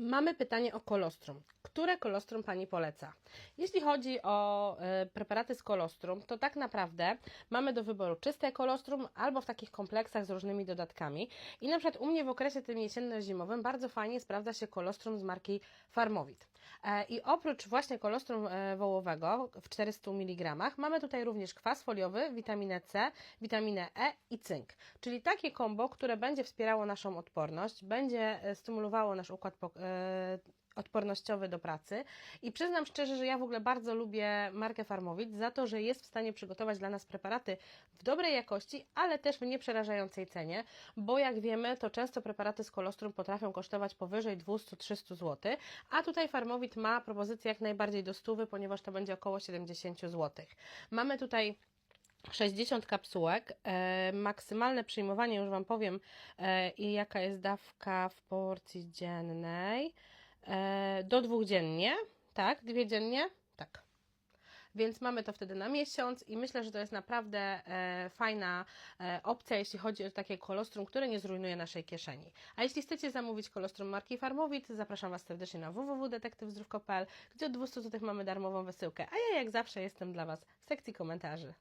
Mamy pytanie o kolostrum. Które kolostrum Pani poleca? Jeśli chodzi o e, preparaty z kolostrum, to tak naprawdę mamy do wyboru czyste kolostrum albo w takich kompleksach z różnymi dodatkami. I na przykład u mnie w okresie tym jesienno-zimowym bardzo fajnie sprawdza się kolostrum z marki Farmowit. E, I oprócz właśnie kolostrum e, wołowego w 400 mg mamy tutaj również kwas foliowy, witaminę C, witaminę E i cynk. Czyli takie kombo, które będzie wspierało naszą odporność, będzie stymulowało nasz układ pok- e, odpornościowy do pracy i przyznam szczerze, że ja w ogóle bardzo lubię markę Farmowit za to, że jest w stanie przygotować dla nas preparaty w dobrej jakości, ale też w nieprzerażającej cenie, bo jak wiemy, to często preparaty z kolostrum potrafią kosztować powyżej 200-300 zł, a tutaj Farmowit ma propozycję jak najbardziej do stówy, ponieważ to będzie około 70 zł. Mamy tutaj 60 kapsułek. E, maksymalne przyjmowanie, już Wam powiem, e, i jaka jest dawka w porcji dziennej. E, do dwóch dziennie, tak? Dwie dziennie? Tak. Więc mamy to wtedy na miesiąc i myślę, że to jest naprawdę e, fajna e, opcja, jeśli chodzi o takie kolostrum, które nie zrujnuje naszej kieszeni. A jeśli chcecie zamówić kolostrum marki Farmowit, zapraszam Was serdecznie na www.detektywzdrówko.pl, gdzie od 200 zł mamy darmową wysyłkę. A ja jak zawsze jestem dla Was w sekcji komentarzy.